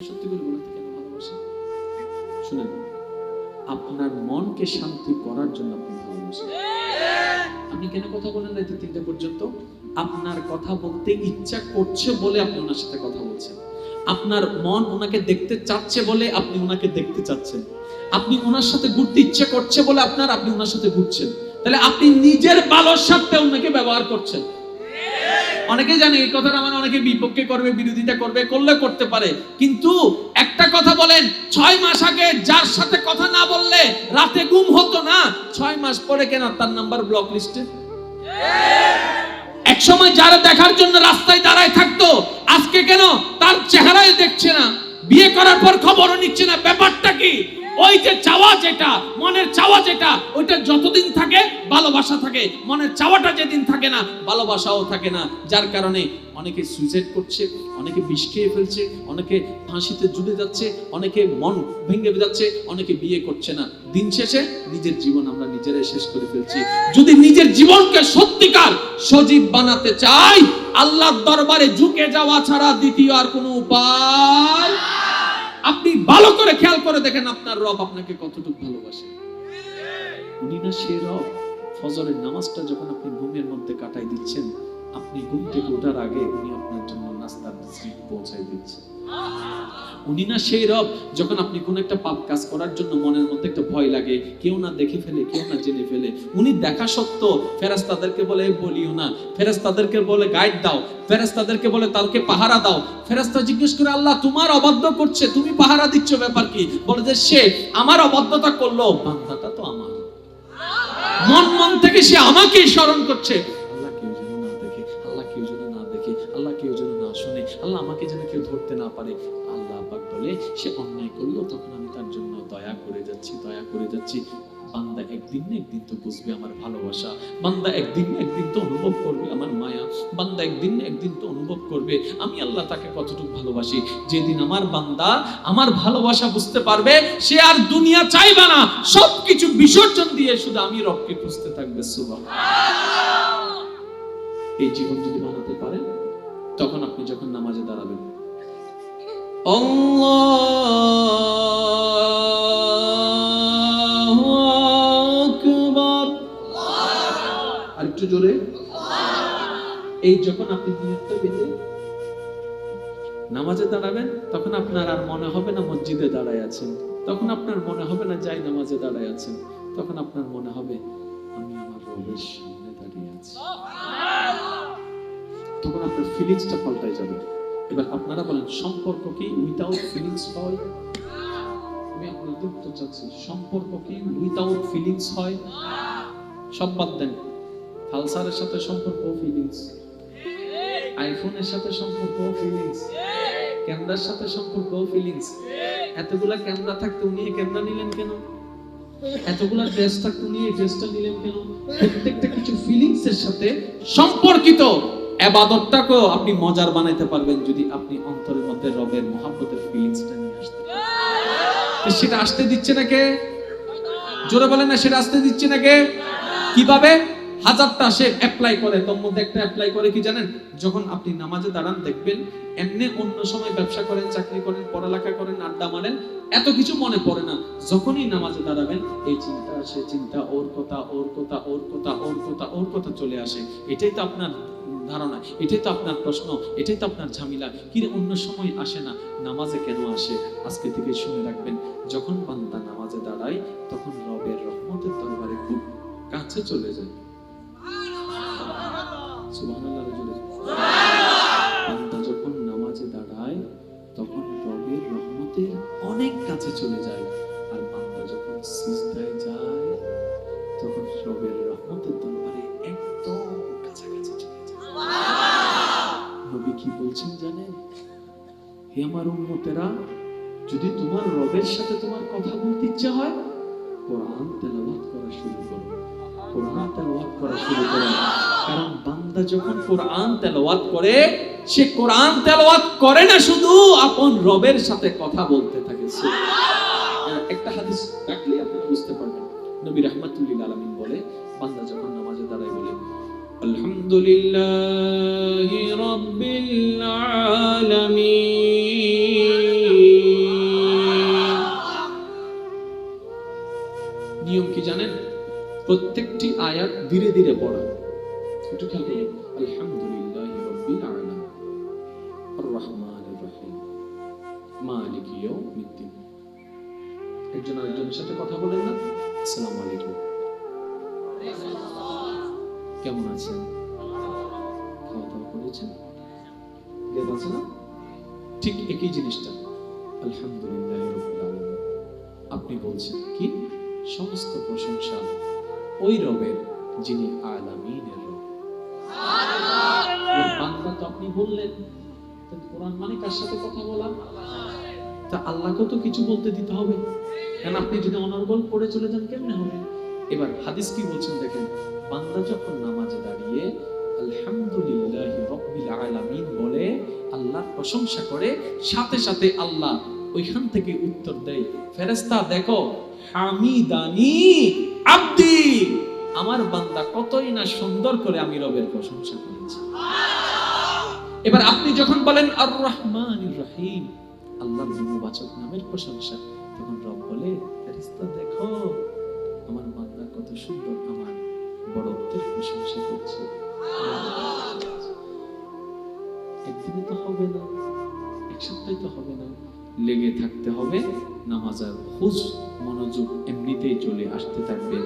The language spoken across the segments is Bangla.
সত্যি করে বলুন কেন ভালোবাসেন শুনেন, আপনার মনকে শান্তি করার জন্য আপনি ভালোবাসেন। আপনি কেন কথা বলেন রাতে তিনটে পর্যন্ত? আপনার কথা বলতে ইচ্ছা করছে বলে আপনি ওনার সাথে কথা বলছেন। আপনার মন ওনাকে দেখতে চাচ্ছে বলে আপনি ওনাকে দেখতে চাচ্ছেন। আপনি ওনার সাথে ঘুরতে ইচ্ছে করছে বলে আপনার আপনি ওনার সাথে ঘুরছেন। তাহলে আপনি নিজের ভালোর সাথে ওনাকে ব্যবহার করছেন। অনেকে জানে, এই কথাটা আমার অনেকে বিপক্ষে করবে, বিরোধিতা করবে, করলে করতে পারে। কিন্তু একটা কথা বলেন, ছয় মাস আগে যার সাথে কথা না বললে রাতে গুম হতো না। ছয় মাস পরে কেন তার নাম্বার ব্লক লিস্টে এক সময় যারা দেখার জন্য রাস্তায় দাঁড়ায় থাকতো, আজকে কেন তার চেহারায় দেখছে না? বিয়ে করার পর খবরও নিচ্ছে না। ব্যাপারটা কি? ওই যে চাওয়া যেটা, মনের চাওয়া যেটা, ওইটা যতদিন থাকে ভালোবাসা থাকে। মনের চাওয়াটা যেদিন থাকে না, ভালোবাসাও থাকে না। যার কারণে অনেকে সুইসাইড করছে, অনেকে বিষ খেয়ে ফেলছে, অনেকে ফাঁসিতে জুড়ে যাচ্ছে, অনেকে মন ভেঙে যাচ্ছে, অনেকে বিয়ে করছে না। দিন শেষে নিজের জীবন আমরা নিজেরাই শেষ করে ফেলছি। যদি নিজের জীবনকে সত্যিকার সজীব বানাতে চাই, আল্লাহর দরবারে ঝুঁকে যাওয়া ছাড়া দ্বিতীয় আর কোনো উপায় আপনি ভালো করে খেয়াল করে দেখেন আপনার রব আপনাকে কতটুকু ভালোবাসে। উনি না সে রব, ফজরের নামাজটা যখন আপনি ঘুমের মধ্যে কাটাই দিচ্ছেন, আপনি ঘুম থেকে ওঠার আগে উনি আপনার জন্য নাস্তার পৌঁছাই দিচ্ছেন। উনি না সেই রব যখন আপনি কোন একটা পাপ কাজ করার জন্য মনের মধ্যে একটা ভয় লাগে, কেউ না দেখে ফেলে, কেউ না জেনে ফেলে। উনি দেখা সত্ত্বেও ফেরাজ তাদেরকে বলে বলিও না। ফেরাজ তাদেরকে বলে, গাইড দাও। ফেরাজ তাদেরকে বলে তাদেরকে পাহারা দাও। ফেরাস্তা জিজ্ঞেস করে, আল্লাহ, তোমার অবাধ্য করছে, তুমি পাহারা দিচ্ছ ব্যাপার কি? বলে যে, সে আমার অবাধ্যতা করল। বান্দাটা তো আমার। মন মন থেকে সে আমাকেই স্মরণ করছে। আল্লাহ কেউ যেন না দেখে, আল্লাহ কেউ যেন না দেখে, আল্লাহ কেউ যেন না শুনে, আল্লাহ আমাকে যেন কেউ ধরতে না পারে। আল্লাহ পাক বলে সে অন্যায় করল, তখন আমি তার জন্য দয়া করে যাচ্ছি, দয়া করে যাচ্ছি। বান্দা একদিন না একদিন তো বুঝবে আমার ভালোবাসা। বান্দা একদিন না একদিন তো অনুভব করবে আমার মায়া। বান্দা একদিন না একদিন তো অনুভব করবে, আমি আল্লাহ তাকে কতটুকু ভালোবাসি। যেদিন আমার বান্দা আমার ভালোবাসা বুঝতে পারবে, সে আর দুনিয়া চাইবে না। সবকিছু বিসর্জন দিয়ে শুধু আমি রবকে খুঁজতে থাকবে সুবাহ এই জীবন যদি বানাতে পারেন, তখন আপনি যখন নামাজে দাঁড়াবেন তখন আপনার আর মনে হবে না মসজিদে দাঁড়ায় আছেন। তখন আপনার মনে হবে না যাই নামাজে দাঁড়ায় আছেন। তখন আপনার মনে হবে, আমি আমার দাঁড়িয়ে আছি। তখন আপনার ফিলিংসটা পাল্টাই যাবে। এবার আপনারা বলেন, সম্পর্ক কি উইদাউট ফিলিংস হয়? আমি আপনাদের উত্তর চাচ্ছি, সম্পর্ক কি উইদাউট ফিলিংস হয়? সব বাদ দেন। ফালসারের সাথে সম্পর্ক ফিলিংস আইফোনের সাথে সম্পর্ক ফিলিংস ক্যামেরার সাথে সম্পর্ক ফিলিংস এতগুলা ক্যামেরা থাকতে উনি ক্যামেরা নিলেন কেন? এতগুলা ড্রেস থাকতে উনি ড্রেসটা নিলেন কেন? প্রত্যেকটা কিছু ফিলিংস এর সাথে সম্পর্কিত। এবাদতটাকেও আপনি মজার বানাইতে পারবেন যদি আপনি অন্তরের মধ্যে রবের মহাব্বতের ফিলিংসটা নিয়ে আসতে। সেটা আসতে দিচ্ছে না কে? জোরে বলেন না, সেটা আসতে দিচ্ছে না কে? কীভাবে? হাজারটা সে অ্যাপ্লাই করে, তোর মধ্যে একটা অ্যাপ্লাই করে কি জানেন? যখন আপনি নামাজে দাঁড়ান, দেখবেন এমনি অন্য সময় ব্যবসা করেন, চাকরি করেন, পড়ালেখা করেন, আড্ডা মারেন, এত কিছু মনে পড়ে না। যখনই নামাজে দাঁড়াবেন, এই চিন্তা, সে চিন্তা, ওর কথা ওর কথা ওর কথা ওর কথা ওর কথা চলে আসে। এটাই তো আপনার ধারণা, এটাই তো আপনার প্রশ্ন, এটাই তো আপনার ঝামেলা। কি অন্য সময় আসে না, নামাজে কেন আসে? আজকে থেকে শুনে রাখবেন, যখন বান্দা নামাজে দাঁড়ায়, তখন রবের রহমতের দরবারে খুব কাছে চলে যায়। বান্দা যখন নামাজে দাঁড়ায় তখন রবের রহমতের অনেক কাছে চলে যায় আর বান্দা যখন সিজদায় যায় তখন রবের রহমতের দরবারে একদম কাছাকাছি চলে যায় নবী কি বলছেন জানেন? হে আমার উম্মতেরা যদি তোমার রবের সাথে তোমার কথা বলতে ইচ্ছা হয় কোরআন তেলাওয়াত করা শুরু করো। কোরআন তেলাওয়াত করা শুরু করো। কারণ বান্দা বান্দা যখন কোরআন তেলাওয়াত করে, সে কোরআন তেলাওয়াত করে না শুধু আপন রবের সাথে কথা বলতে থাকে হ্যাঁ, একটা হাদিস রাখলে আপনারা বুঝতে পারবেন। নবী রহমতুল্লিল আলমিন বলে, বান্দা যখন নামাজে দাঁড়ায় বলে, আলহামদুলিল্লাহ রাব্বিল আলামিন। নিয়ম কি জানেন? প্রত্যেকটি আয়াত ধীরে ধীরে পড়া। একজন আরেকজনের সাথে কথা বলেন না। আলাইকুম। কেমন আছেন? খাওয়া দাওয়া করেছেন আছে না? ঠিক একই জিনিসটা। আলহামদুলিল্লাহ আপনি বলছেন কি? সমস্ত প্রশংসা ওই রবের যিনি আলামিনের আপনি বললেন কোরআন মানে কার সাথে কথা বলা? তা আল্লাহকেও তো কিছু বলতে দিতে হবে। কারণ আপনি যদি অনর্গল পড়ে চলে যান, কেমনে হবে? এবার হাদিস কি বলছেন দেখেন, বান্দা যখন নামাজে দাঁড়িয়ে আলহামদুলিল্লাহ রব্বিল আলামিন বলে প্রশংসা করে, সাথে সাথে আল্লাহ ওইখান থেকে উত্তর দেয়, ফেরেশতা, দেখো, হামিদানি আব্দি। আমার বান্দা কতই না সুন্দর করে আমি রবের প্রশংসা করেছি। এবার আপনি যখন বলেন আর রহমান রহিম আল্লাহর গুণবাচক নামের প্রশংসা, তখন রব বলে, ফেরেশতা, দেখো, আমার বান্দা কত সুন্দর, আমার বড়ত্বের প্রশংসা করছে। একদিনে তো হবে না, এক সপ্তাহে তো হবে না, লেগে থাকতে হবে, নামাজ আর হুজ, মনোযোগ এমনিতেই চলে আসতে থাকবে।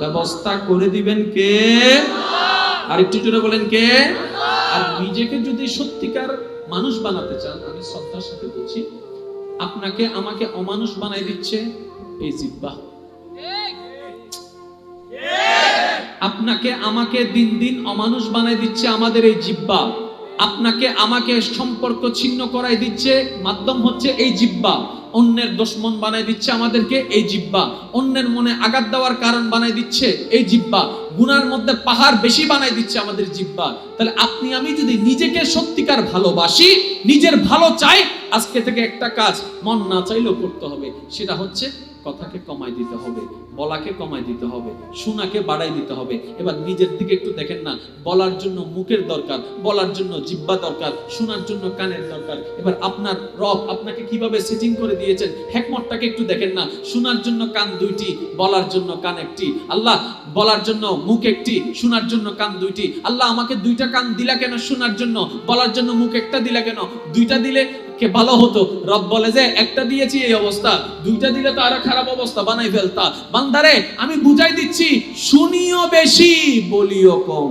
ব্যবস্থা করে দিবেন কে? আর একটু জোরে বলেন কে? নিজেকে যদি সত্যিকার মানুষ বানাতে চান, আমি শ্রদ্ধার সাথে বলছি, আপনাকে আমাকে অমানুষ বানাই দিচ্ছে এই জিব্বা। আপনাকে আমাকে দিন দিন অমানুষ বানাই দিচ্ছে আমাদের এই জিব্বা। আপনাকে আমাকে সম্পর্ক ছিন্ন করাই দিচ্ছে, মাধ্যম হচ্ছে এই জিব্বা। অন্যের দুশ্মন বানাই দিচ্ছে আমাদেরকে এই জিব্বা। অন্যের মনে আঘাত দেওয়ার কারণ বানাই দিচ্ছে এই জিব্বা। গুনার মধ্যে পাহাড় বেশি বানাই দিচ্ছে আমাদের জিব্বা। তাহলে আপনি, আমি যদি নিজেকে সত্যিকার ভালোবাসি, নিজের ভালো চাই আজকে থেকে একটা কাজ মন না চাইলেও করতে হবে। সেটা হচ্ছে কথাকে কমাই দিতে হবে, বলাকে কমাই দিতে হবে, শোনাকে বাড়াই দিতে হবে। এবার নিজের দিকে একটু দেখেন না, বলার জন্য মুখের দরকার, বলার জন্য জিব্বা দরকার, শোনার জন্য কানের দরকার। এবার আপনার রব আপনাকে কীভাবে সেটিং করে দিয়েছেন, হেকমতটাকে একটু দেখেন না, শোনার জন্য কান দুইটি, বলার জন্য কান একটি। আল্লাহ, বলার জন্য মুখ একটি, শোনার জন্য কান দুইটি। আল্লাহ আমাকে দুইটা কান দিলা কেন শোনার জন্য? বলার জন্য মুখ একটা দিলা কেন? দুইটা দিলে কে ভালো হতো? রব বলে যে, একটা দিয়েছি এই অবস্থা, দুইটা দিলে তো আরও খারাপ অবস্থা বানাই ফেলতা। বান্দারে, আমি বুঝাই দিচ্ছি, শুনিও বেশি, বলিও কম।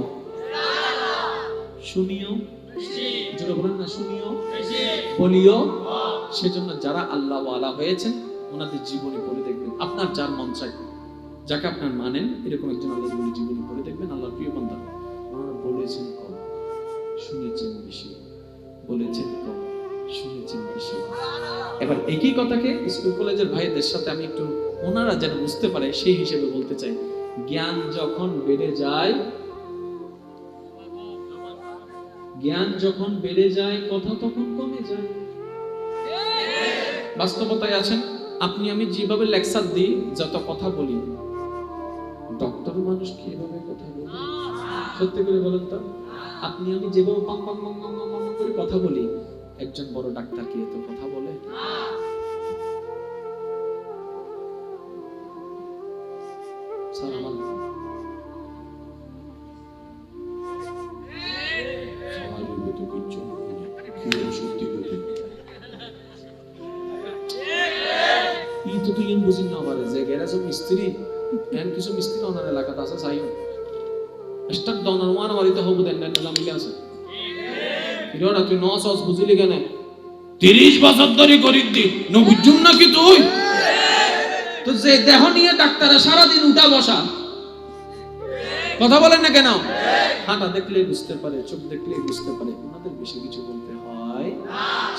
শুনিও সেজন্য যারা আল্লাহ হয়েছেন, ওনাদের জীবনী দেখবেন। আপনার যার মন চায়, যাকে আপনার মানেন, এরকম একজন আল্লাহ বেশি, বলেছেন কম। এবার একই কথাকে স্কুল কলেজের ভাইদের সাথে আমি একটু, ওনারা যেন বুঝতে পারে, সেই হিসেবে বলতে চাই। জ্ঞান যখন বেড়ে যায়, জ্ঞান যখন বেড়ে যায়, কথা তখন কমে যায়। বাস্তবতায় আছেন? আপনি, আমি যেভাবে লেকচার দিই, যত কথা বলি, ডক্টর মানুষ কি এভাবে কথা বলে? সত্যি করে বলেন তো? আপনি, আমি যেভাবে পাম পাম পাম পাম পাম করে কথা বলি একজন বড় ডাক্তার কি এত কথা বলে? আমার হবে যে এন কিছু মিস্ত্রি এলাকাতে আছে চাই স্টাক দনার ওয়ান বাড়িতে হবু, দেন মিলে আছে? তুই ন সস বুঝিলি কেন? তিরিশ বছর ধরে গরিব দি ন বুঝুম নাকি তুই? তো যে দেহ নিয়ে ডাক্তাররা সারাদিন উঠা বসা। কথা বলেন না কেন? হাঁটা দেখলেই বুঝতে পারে চোখ দেখলেই বুঝতে পারে ওনাদের বেশি কিছু বলতে হয়।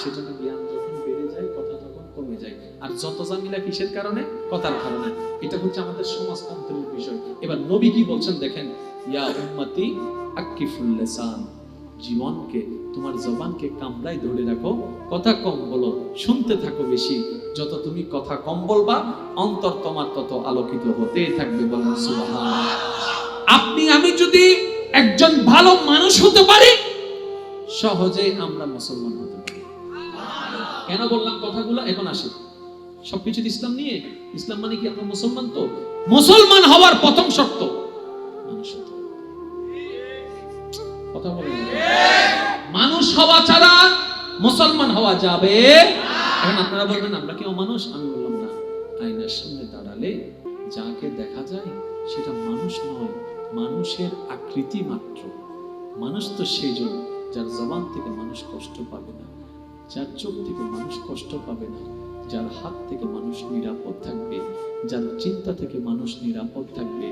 সেজন্য জ্ঞান যখন বেড়ে যায় কথা তখন কমে যায়। আর যত জামিলা কিসের কারণে? কথার কারণে। এটা হচ্ছে আমাদের সমাজতন্ত্রের বিষয়। এবার নবী কি বলছেন দেখেন ইয়া উম্মতি আকিফুল লিসান জীবনকে তোমার জবানকে কামড়াই ধরে রাখো। কথা কম বলো, শুনতে থাকো বেশি। যত তুমি কথা কম বলবা, অন্তর তোমার তত আলোকিত হতে থাকবে বলেন আপনি, আমি যদি একজন ভালো মানুষ হতে পারি, সহজেই আমরা মুসলমান হতে পারি। কেন বললাম কথাগুলো? এখন আসি। সবকিছু ইসলাম নিয়ে? ইসলাম মানে কি আমরা মুসলমান তো? মুসলমান হওয়ার প্রথম শর্ত কথা বলেন। হওয়া ছাড়া মুসলমান হওয়া যাবে। এখন আপনারা বলবেন, আমরা কেউ মানুষ আমি বললাম, না। আয়নার সামনে দাঁড়ালে যাকে দেখা যায় সেটা মানুষ নয়, মানুষের আকৃতি মাত্র। মানুষ তো সেই জন্য যার জবান থেকে মানুষ কষ্ট পাবে না, যার চোখ থেকে মানুষ কষ্ট পাবে না, যার হাত থেকে মানুষ নিরাপদ থাকবে, যার চিন্তা থেকে মানুষ নিরাপদ থাকবে,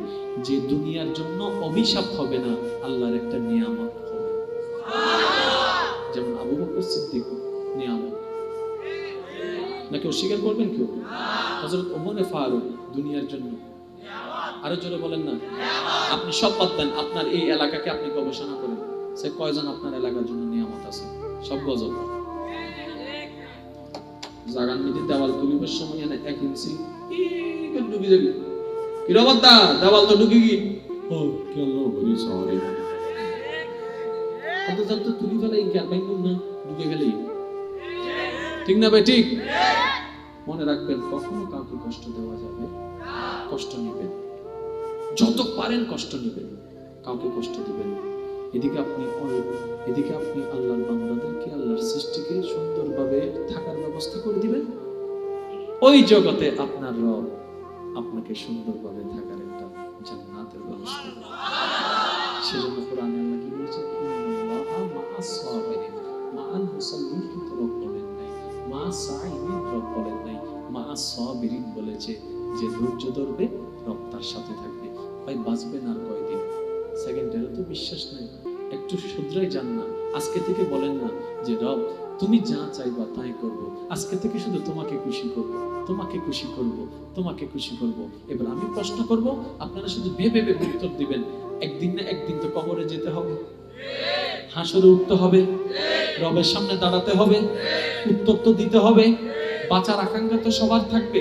যে দুনিয়ার জন্য অভিশাপ হবে না, আল্লাহর একটা নিয়ামত। সিদ্দিক নিয়ামত। নাকি অস্বীকার করবেন কেউ? হযরত ওমরে ফারুক দুনিয়ার জন্য। আরও জোরে বলেন না। আপনি সব বাদ দেন, আপনার এই এলাকাকে আপনি গবেষণা করেন। সে কয়জন আপনার এলাকার জন্য নিয়ামত আছে? সব গজব। জাগান নিতে দেওয়াল তুলিবার সময় এনে এক ইঞ্চি। ই যাবি কি রবাদ দেওয়াল তো ঢুকে গি ও, কি আল্লাহ ভেরি যার তো তুলি ফেলাই জ্ঞান বাইন্দুম না? ঢুকে গেলেই। ঠিক না ভাই, ঠিক? মনে রাখবেন, কখনো কাউকে কষ্ট দেওয়া যাবে, কষ্ট নেবেন। যত পারেন কষ্ট নেবেন, কাউকে কষ্ট দিবেন এদিকে আপনি এদিকে আপনি আল্লাহর বান্দাদেরকে, আল্লাহর সৃষ্টিকে সুন্দরভাবে থাকার ব্যবস্থা করে দিবেন। ওই জগতে আপনার রব আপনাকে সুন্দরভাবে থাকার একটা জান্নাতের ব্যবস্থা সেজন্য কোরআনে আল্লাহ কি বলেছেন? রব বলেন নাই, মা বলেন নাই সাবিরিন বলেছে যে ধৈর্য ধরবে সাথে থাকবে। ভাই আর কয়দিন? তো বিশ্বাস নাই। একটু শুধরাই যান না। আজকে থেকে বলেন না যে, রব, তুমি যা চাইবা তাই করব। আজকে থেকে শুধু তোমাকে খুশি করব, তোমাকে খুশি করব, তোমাকে খুশি করব। এবার আমি প্রশ্ন করব, আপনারা শুধু ভেবে ভেবে উত্তর দিবেন। একদিন না একদিন তো কবরে যেতে হবে। হাসরে উঠতে হবে, রবের সামনে দাঁড়াতে হবে, উত্তর তো দিতে হবে, বাঁচার আকাঙ্ক্ষা তো সবার থাকবে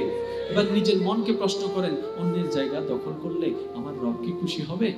এবার নিজের মনকে প্রশ্ন করেন, অন্যের জায়গা দখল করলে আমার রব কি খুশি হবে।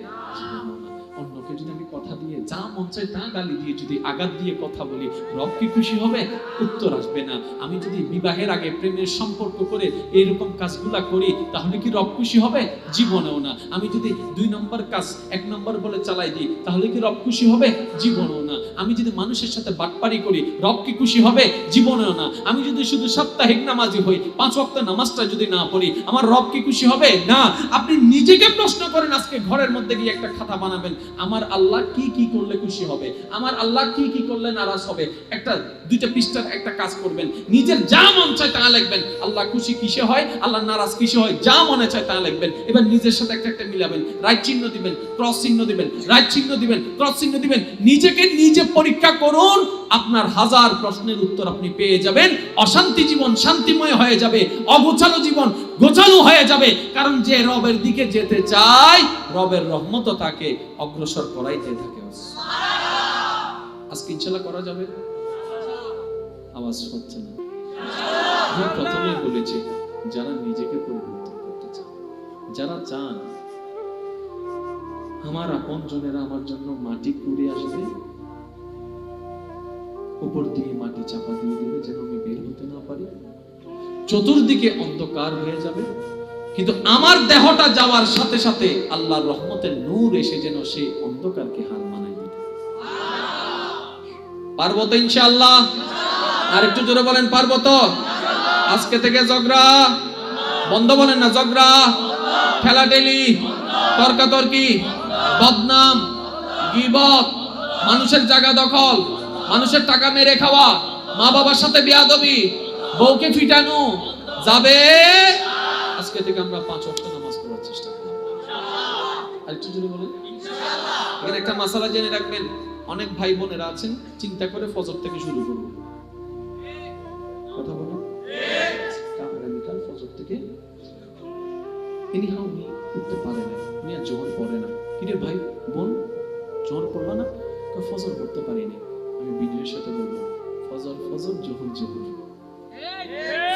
অন্যকে যদি আমি কথা দিয়ে যা মন চায় তা গালি দিয়ে যদি আঘাত দিয়ে কথা বলি, রব কি খুশি হবে? উত্তর আসবে না। আমি যদি বিবাহের আগে প্রেমের সম্পর্ক করে এইরকম কাজগুলা করি, তাহলে কি রব খুশি হবে? জীবনেও না। আমি যদি দুই নম্বর কাজ এক নম্বর বলে চালাই দিই, তাহলে কি রব খুশি হবে? জীবনেও না। আমি যদি মানুষের সাথে বাটপারি করি, রব কি খুশি হবে? জীবনেও না। আমি যদি শুধু সাপ্তাহিক নামাজি হই, পাঁচ ওয়াক্ত নামাজটা যদি না পড়ি, আমার রব কি খুশি হবে? না। আপনি নিজেকে প্রশ্ন করেন আজকে ঘরের মধ্যে গিয়ে একটা খাতা বানাবেন। আমার আল্লাহ কি কি করলে খুশি হবে? আমার আল্লাহ কি কি করলে নারাজ হবে? একটা, দুইটা পৃষ্ঠার একটা কাজ করবেন। নিজের যা মন চায় তা লিখবেন। আল্লাহ খুশি কিসে হয়? আল্লাহ নারাজ কিসে হয়? যা মনে চায় তা লিখবেন। এবার নিজের সাথে একটা একটা মিলাবেন। রাইট চিহ্ন দিবেন, ক্রস চিহ্ন দিবেন, রাইট চিহ্ন দিবেন, ক্রস চিহ্ন দিবেন। নিজেকে নিজে পরীক্ষা করুন। আপনার হাজার প্রশ্নের উত্তর আপনি পেয়ে যাবেন। অশান্তি জীবন শান্তিময় হয়ে যাবে, অগোছালো জীবন গোছালো হয়ে যাবে। কারণ যে রবের দিকে যেতে চায়, রবের রহমত তাকে অগ্রসর করাইতে থাকে। আজকে ইনশাল্লাহ করা যাবে? আওয়াজ হচ্ছে না। আমি প্রথমেই বলেছি, যারা নিজেকে পরিবর্তন করতে চান যারা চান, আমার আপন জনেরা আমার জন্য মাটি কুড়ে আসবে উপর দিয়ে মাটি চাপা দিয়ে দিবে যেন আমি বের হতে না পারি। চতুর্দিকে অন্ধকার হয়ে যাবে। কিন্তু আমার দেহটা যাওয়ার সাথে সাথে আল্লাহর রহমতের নূর এসে যেন সেই অন্ধকারকে হার মানাই দিতে পারব তো ইনশাআল্লাহ। আর একটু জোরে বলেন পারব তো আজকে থেকে ঝগড়া। বন্ধ বলেন না, ঝগড়া। ঠেলাঠেলি। তর্কাতর্কি। বদনাম। গিবত। মানুষের জায়গা দখল। মানুষের টাকা মেরে খাওয়া মা বাবার সাথে বিয়াদবি বউকে ফিটানো যাবে? আজকে থেকে আমরা পাঁচ ওয়াক্ত নামাজ পড়ার চেষ্টা করব। আর একটু জোরে বলেন। এখানে একটা মাসালা জেনে রাখবেন। অনেক ভাই বোনেরা আছেন চিন্তা করে ফজর থেকে শুরু করব। কথা বলেন। আগামীকাল ফজর থেকে। এনিহাও উনি উঠতে পারে না। উনি আর জোহর পড়ে না। কিরে ভাই বোন জোহর পড়বা না? কয়, ফজর পড়তে পারিনি। আমি বিনয়ের সাথে বলব ফজর ফজর জোহর জোহর।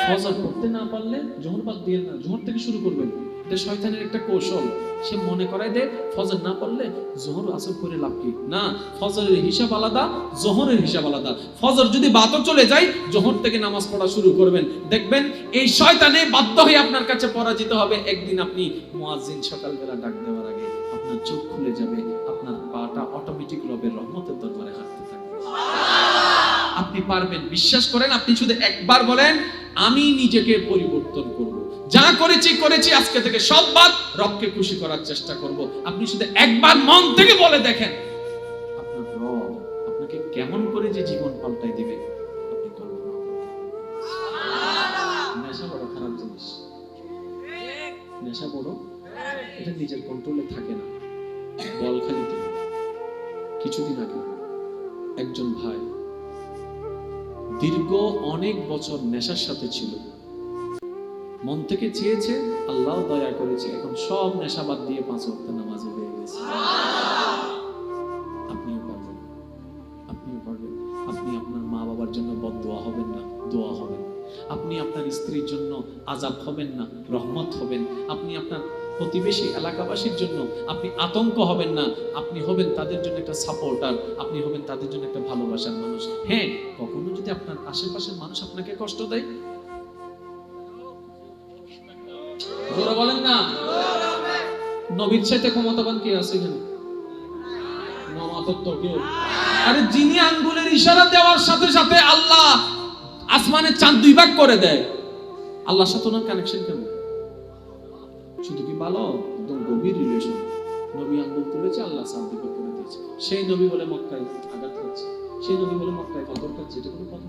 ফজর পড়তে না পারলে জোহর বাদ দিয়ে না জোহর থেকে শুরু করবেন। এটা শয়তানের একটা কৌশল সে মনে করায় দে ফজর না পড়লে জোহর আসর করে লাভ কি? না ফজরের হিসাব আলাদা জোহরের হিসাব আলাদা। ফজর যদি বাতও চলে যায় জোহর থেকে নামাজ পড়া শুরু করবেন। দেখবেন এই শয়তানে বাধ্য হয়ে আপনার কাছে পরাজিত হবে। একদিন আপনি মুয়াজ্জিন সকালবেলা ডাক দেওয়ার আগে আপনার চোখ খুলে যাবে আপনার পাটা অটোমেটিক রবের রহমতের পারবেন। বিশ্বাস করেন আপনি শুধু একবার বলেন আমি নিজেকে পরিবর্তন করব। যা করেছি করেছি আজকে থেকে সব বাদ রবকে খুশি করার চেষ্টা করব। আপনি শুধু একবার মন থেকে বলে দেখেন। আপনার রব আপনাকে কেমন করে যে জীবন পাল্টাই দিবে আপনি কল্পনা নেশা বড় খারাপ জিনিস। নেশা বড় এটা নিজের কন্ট্রোলে থাকে না। বল খালি কিছুদিন আগে একজন ভাই দীর্ঘ অনেক বছর নেশার সাথে ছিল। মন থেকে চেয়েছে, আল্লাহ দয়া করেছে, এখন সব নেশা বাদ দিয়ে পাঁচ ওয়াক্ত নামাজে হয়ে গেছে। আপনিও পারবেন আপনিও পারবেন। আপনি আপনার মা বাবার জন্য বদ দোয়া হবেন না, দোয়া হবেন। আপনি আপনার স্ত্রীর জন্য আজাব হবেন না, রহমত হবেন। আপনি আপনার প্রতিবেশী এলাকাবাসীর জন্য আপনি আতঙ্ক হবেন না। আপনি হবেন তাদের জন্য একটা সাপোর্টার আপনি হবেন তাদের জন্য একটা ভালোবাসার মানুষ। হ্যাঁ কখনো যদি আপনার আশেপাশের মানুষ আপনাকে কষ্ট দেয়? বলেন না। নবীর চাইতে ক্ষমতাবান কে আছে এখানে? আরে যিনি আঙ্গুলের ইশারা দেওয়ার সাথে সাথে আল্লাহ আসমানের চাঁদ দুই ভাগ করে দেয়। আল্লাহর সাথে ওনার কানেকশন কেমন? শুধু কি ভালো? একদম গভীর রিলেশন নবী আঙ্গুল তুলেছে, আল্লাহ সাহায্য করে দিয়েছে। সেই নবী বলে মক্কায় আঘাত করছে। সেই নবী বলে মক্কায় পাথর খাচ্ছে এটা কোনো কথা।